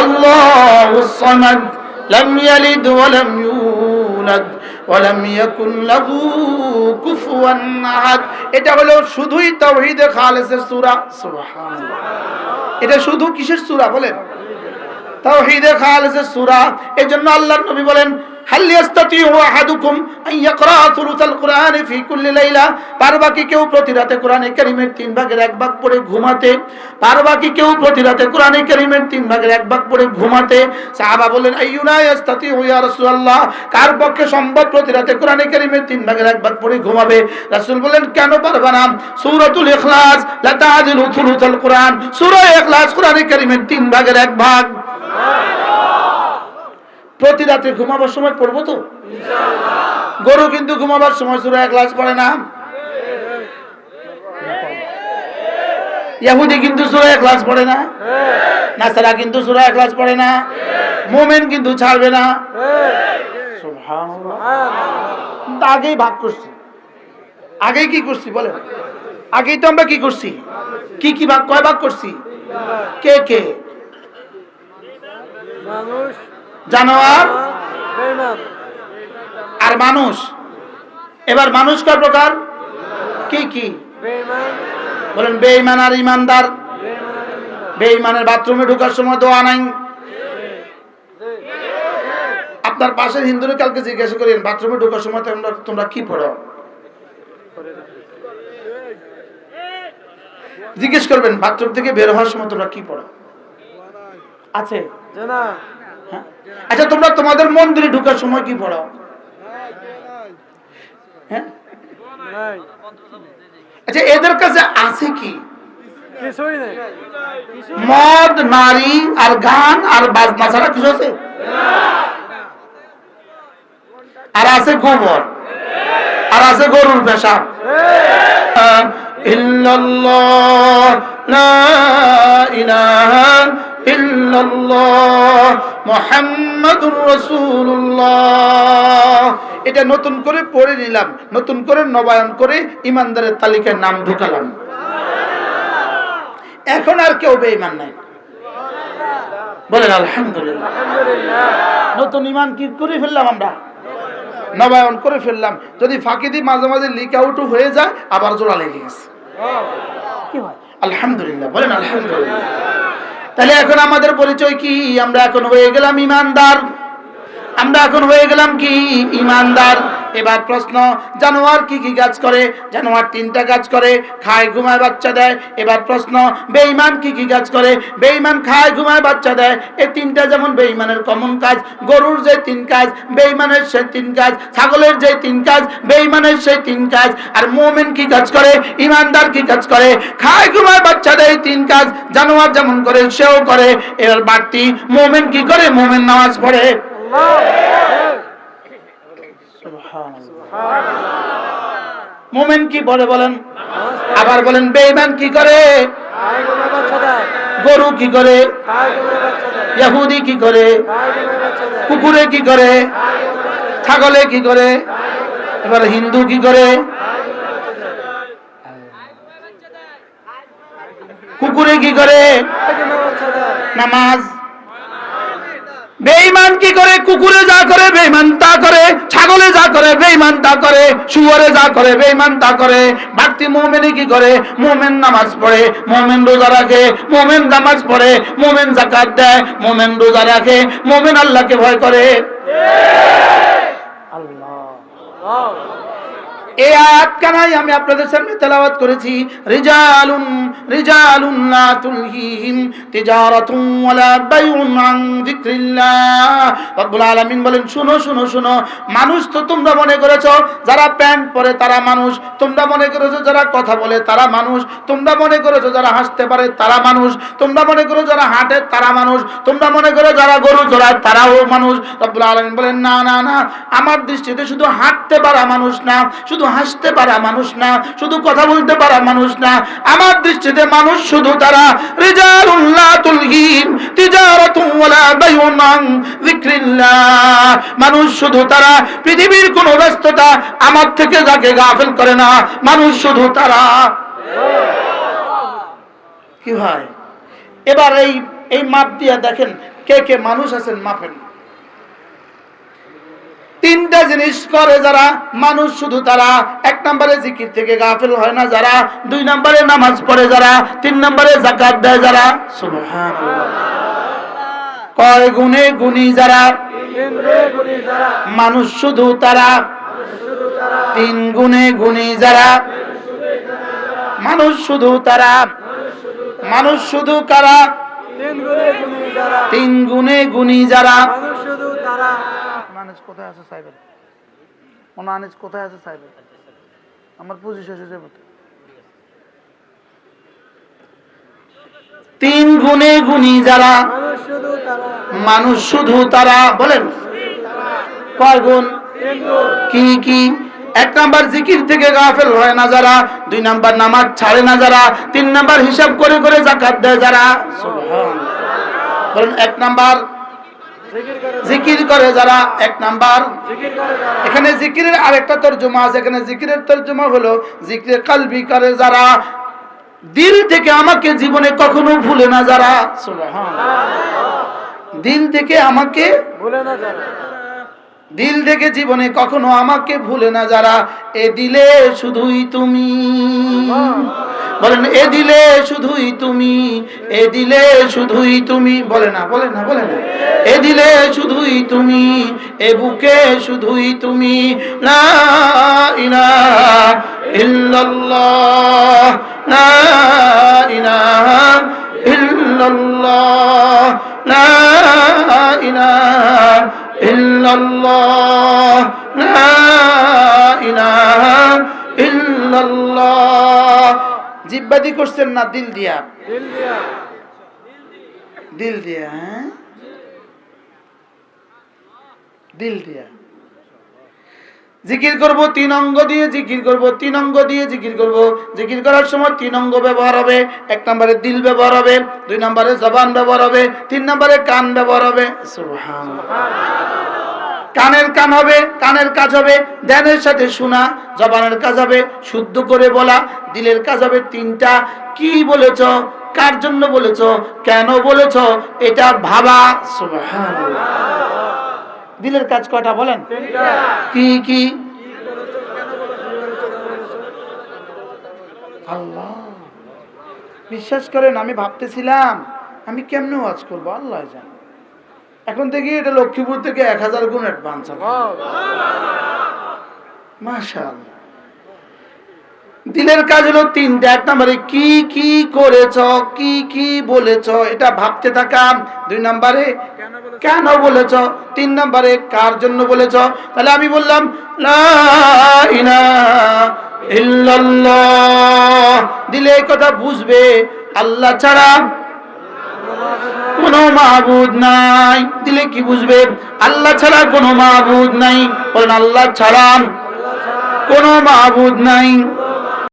আল্লাহুস সামাদ লাম ইয়ালিদ ওয়া লাম ইউলাদ ওয়া লাম ইয়াকুন লাহু কুফুয়ান আহাদ এটা হলো শুধুই তাওহীদে খালেসের সূরা। সুবহানাল্লাহ। এটা শুধু কিসের সূরা বলেন? তাওহীদে খালেসের সূরা। এজন্য আল্লাহর নবী বলেন হাল ইয়াস্তাতিউ আহাদুকুম আন ইয়াকরা সুলুসাল কুরআনি ফি কুল্লি লাইলা। পারবা কি কেউ প্রতি রাতে কোরআনে কারীমের তিন ভাগের এক ভাগ পড়ে ঘুমাতে। পারবা কি কেউ প্রতি রাতে কোরআনে কারীমের তিন ভাগের এক ভাগ পড়ে ঘুমাতে। সাহাবা বললেন, আইয়ুনা ইয়াস্তাতিউ ইয়া রাসূলুল্লাহ? কার পক্ষে সম্ভব প্রতি রাতে কোরআনে কারীমের তিন ভাগের এক ভাগ পড়ে ঘুমাবে? রাসূল বললেন, কেন পারবা না? সূরাতুল ইখলাস, লা তাজিলু সুলুসাল কুরআন। সূরা ইখলাস কোরআনে কারীমের তিন ভাগের এক ভাগ। প্রতি রাতে ঘুমাবার সময় পড়ব তো? গরু কিন্তু ঘুমাবার সময় সুরা এক গ্লাস পড়ে না? ইয়াহুদি কিন্তু সুরা এক গ্লাস পড়ে না? নাসারা কিন্তু সুরা এক গ্লাস পড়ে না? মোমেন কিন্তু ছাড়বে না। আগেই ভাগ করছি। আগেই কি করছি বলে? আগেই তো আমরা কি করছি? কি কি ভাগ কয় ভাগ করছি? কে কে? মানুষ। জানোয়ার? আর মানুষ? এবার মানুষ কয় প্রকার? কি কি? বলেন বেঈমান আর ইমানদার। বেঈমান বেঈমানের বাথরুমে ঢোকার সময় দোয়া নাই। আপনার পাশের হিন্দুরে কালকে জিজ্ঞাসা করেন বাথরুমে ঢোকার সময় তোমরা তোমরা কি পড়ো? জিজ্ঞেস করবেন বাথরুম থেকে বের হওয়ার সময় তোমরা কি পড়ো? আছে? আচ্ছা তোমরা তোমাদের মন্দিরে ঢোকার সময় কি পড়ো হ্যাঁ? আচ্ছা এদের কাছে আছে কি? মদ নারী আর গান আর বাজনা ছাড়া কিছু আছে? আর আছে গোবর? আর আছে গরুর পেশাব ইল্লাল্লাহ লা ইলাহা ইল্লাল্লাহ মুহাম্মাদুর রাসূলুল্লাহ। এটা নতুন করে পড়ে নিলাম নতুন করে নবায়ন করে ইমানদারের তালিকায় নাম ঢুকালাম। এখন আর কেউ বেঈমান নাই। বলেন আলহামদুলিল্লাহ। নতুন ইমান কি করে ফেললাম আমরা? নবায়ন করে ফেললাম। যদি ফাঁকি দিই মাঝে মাঝে লিক আউটও হয়ে যায় আবার জোড়া লেগে গেছে। কি হয় আলহামদুলিল্লাহ বলেন আলহামদুলিল্লাহ। তাহলে এখন আমাদের পরিচয় কি? আমরা এখন হয়ে গেলাম ইমানদার। আমরা এখন হয়ে গেলাম কি? ইমানদার। এবার প্রশ্ন, জানোয়ার কি কি কাজ করে? জানোয়ার তিনটা কাজ করে, খায়, ঘুমায়, বাচ্চা দেয়। এবার প্রশ্ন, বেঈমান কি কি কাজ করে? বেঈমান খায়, ঘুমায়, বাচ্চা দেয়। এই তিনটা যেমন বেঈমানের কমন কাজ, গরুর যে তিন কাজ, বেঈমানের সে তিন কাজ, ছাগলের যে তিন কাজ, বেঈমানের সেই তিন কাজ। আর মোমেন কি কাজ করে? ইমানদার কি কাজ করে? খায়, ঘুমায়, বাচ্চা দেয় তিন কাজ। জানোয়ার যেমন করে, সেও করে। এবার বাড়তি, মোমেন কি করে? মোমেন নামাজ পড়ে। মোমেন কি বলে বলেন? আবার বলেন বেঈমান কি করে? গরু কি করে? ইহুদি কি করে? কুকুরে কি করে? ছাগলে কি করে? এবার হিন্দু কি করে? কুকুরে কি করে? নামাজ বেঈমান কি করে? কুকুরে যা করে বেইমান তা করে, ছাগলে যা করে বেইমান তা করে, শুয়ারে যা করে বেইমান তা করে। বাড়তি মোমেনে কি করে? মোমেন নামাজ পড়ে, মোমেন রোজা রাখে, মোমেন নামাজ পড়ে, মোমেন জাকাত দেয়, মোমেন রোজা রাখে, মোমেন আল্লাহকে ভয় করে। আল্লাহ। এই আমি আপনাদের সামনে তেলাওয়াত করেছি, রিজালুন রিজালুন লা তুলহিহিম তিজারাতুন ওয়ালা বাইউন আন যিকরিল্লাহ। রব্বুল আলামিন বলেন, শুনো শুনো শুনো, মানুষ তো তোমরা মনে করেছ, যারা প্যান্ট পরে তারা মানুষ, তোমরা মনে করেছ যারা কথা বলে তারা মানুষ, তোমরা মনে করেছ যারা হাসতে পারে তারা মানুষ, তোমরা মনে করো যারা হাঁটে তারা মানুষ, তোমরা মনে করো যারা গরু চড়ায় তারাও মানুষ। রব্বুল আলামিন বলেন, না না না, আমার দৃষ্টিতে শুধু হাঁটতে পারা মানুষ না, শুধু হাসতে পারা মানুষ না, শুধু কথা বলতে পারা মানুষ না, আমার দৃষ্টিতে মানুষ শুধু তারা। মানুষ শুধু তারা, পৃথিবীর কোনো ব্যস্ততা আমার থেকে যাকে গাফেল করে না, মানুষ শুধু তারা। কি হয় এবার এই এই মাপ দিয়ে দেখেন কে কে মানুষ আছেন মাপেন। তিনটা জিনিস করে যারা মানুষ শুধু তারা। এক নম্বরে জিকির থেকে গাফিল হয় না যারা দুই নম্বরে নামাজ পড়ে যারা তিন নম্বরে জাকাত দেয় যারা। কয় গুণে গুণী যারা যারা? মানুষ শুধু তারা। তিন গুণে গুণী যারা? মানুষ শুধু তারা। মানুষ শুধু কারা? তিন গুণে গুণী যারা তিন গুণে গুণী যারা মানুষ শুধু তারা আনিস কোথায় আছে সাইবের মনে আনিস কোথায় আছে সাইবের আমার পুঁজি শেষ হয়ে যাবে তিন গুণে গুণী যারা, মানুষ শুধু তারা, বলেন। কয় গুণ? কি কি? এক নাম্বার জিকির থেকে গাফেল হয় না যারা, দুই নাম্বার নামাজ ছাড়ে না যারা, তিন নাম্বার হিসাব করে করে জাকাত দেয় যারা। বলেন, এক নাম্বার জিকির করে যারা এক নাম্বার। এখানে জিকিরের আরেকটা তর্জমা আছে। এখানে জিকিরের তর্জমা হলো জিকির কালবি করে যারা দিল থেকে আমাকে জীবনে কখনো ভুলে না যারা। দিল থেকে আমাকে ভুলে না যারা। দিল থেকে জীবনে কখনো আমাকে ভুলে না যারা, এ দিলে শুধুই তুমি। বলেন, এ দিলে শুধুই তুমি। এ দিলে শুধুই তুমি। বলে না বলে না বলে না। এ দিলে শুধুই তুমি। এ বুকে শুধুই তুমি। লা ইলাহা ইল্লাল্লাহ। লা ইলাহা ইল্লাল্লাহ। লা ইলাহা ইল্লাল্লাহ লা ইলাহা ইল্লাল্লাহ। জিব্বাদি করছেন না দিল দিয়া? দিল দিয়া। দিল দিয়া হ্যাঁ? দিল দিয়া। জিকির করব, তিন অঙ্গ দিয়ে জিকির করব, তিন অঙ্গ দিয়ে জিকির করব। জিকির করার সময় তিন অঙ্গ ব্যবহার হবে। এক নম্বরে দিল ব্যবহার হবে, দুই নম্বরে জবান ব্যবহার হবে, তিন নম্বরে কান ব্যবহার হবে। কানের কান হবে, কানের কাজ হবে, ধ্যানের সাথে শোনা, জবানের কাজ হবে, শুদ্ধ করে বলা, দিলের কাজ হবে তিনটা। কি বলেছ? কার জন্য বলেছ? কেন বলেছ? এটা ভাবা। সুবহানাল্লাহ। দিলের কাজ কয়টা বলেন? কি কি? আল্লাহ। বিশ্বাস করেন, আমি ভাবতেছিলাম, আমি কেমনে ওয়াজ করব? আল্লাহ জান। এখন থেকে এটা লক্ষ্মীপুর থেকে এক হাজার গুণ অ্যাডভান্স ওয়াও দিলের কাজ হলো তিনটা। এক নম্বরে, কি কি করেছ, কি কি বলেছ, এটা ভাবতে থাকা। দুই নম্বরে কেন বলেছ? তিন নম্বরে কার জন্য বলেছ? তাহলে আমি বললাম দিলে কথা বুঝবে, আল্লাহ ছাড়া কোনো মাহবুদ নাই। দিলে কি বুঝবে? আল্লাহ ছাড়া কোনো মাহবুদ নাই। বলেন, আল্লাহ ছাড়া কোনো মাহবুদ নাই।